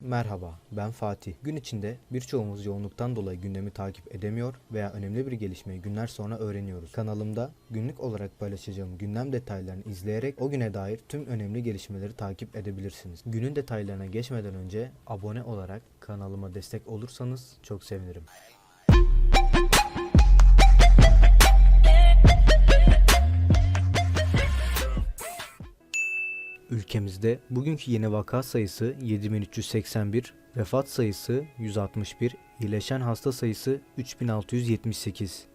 Merhaba, ben Fatih. Gün içinde birçoğumuz yoğunluktan dolayı gündemi takip edemiyor veya önemli bir gelişmeyi günler sonra öğreniyoruz. Kanalımda günlük olarak paylaşacağım gündem detaylarını izleyerek o güne dair tüm önemli gelişmeleri takip edebilirsiniz. Günün detaylarına geçmeden önce abone olarak kanalıma destek olursanız çok sevinirim. Ülkemizde bugünkü yeni vaka sayısı 7381, vefat sayısı 161, iyileşen hasta sayısı 3678.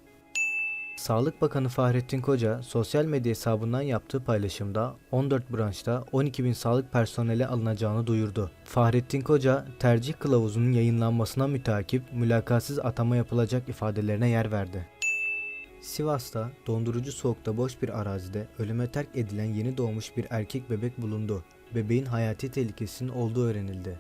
Sağlık Bakanı Fahrettin Koca sosyal medya hesabından yaptığı paylaşımda 14 branşta 12 bin sağlık personeli alınacağını duyurdu. Fahrettin Koca tercih kılavuzunun yayınlanmasına mütakip mülakatsız atama yapılacak ifadelerine yer verdi. Sivas'ta dondurucu soğukta boş bir arazide ölüme terk edilen yeni doğmuş bir erkek bebek bulundu. Bebeğin hayati tehlikesinin olduğu öğrenildi.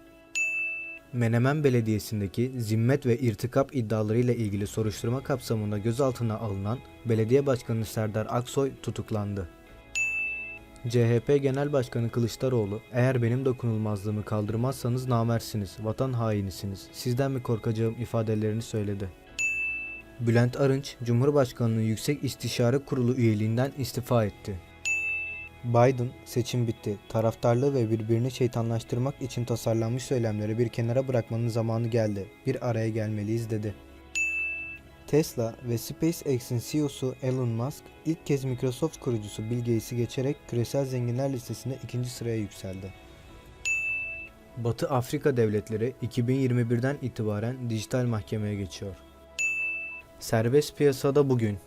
Menemen Belediyesi'ndeki zimmet ve irtikap iddialarıyla ilgili soruşturma kapsamında gözaltına alınan Belediye Başkanı Serdar Aksoy tutuklandı. CHP Genel Başkanı Kılıçdaroğlu, eğer benim dokunulmazlığımı kaldırmazsanız namersiniz, vatan hainisiniz, sizden mi korkacağım ifadelerini söyledi. Bülent Arınç, Cumhurbaşkanlığı Yüksek İstişare Kurulu üyeliğinden istifa etti. Biden, seçim bitti. Taraftarlığı ve birbirini şeytanlaştırmak için tasarlanmış söylemleri bir kenara bırakmanın zamanı geldi. Bir araya gelmeliyiz dedi. Tesla ve SpaceX'in CEO'su Elon Musk ilk kez Microsoft kurucusu Bill Gates'i geçerek küresel zenginler listesinde ikinci sıraya yükseldi. Batı Afrika devletleri 2021'den itibaren dijital mahkemeye geçiyor. Serbest piyasada bugün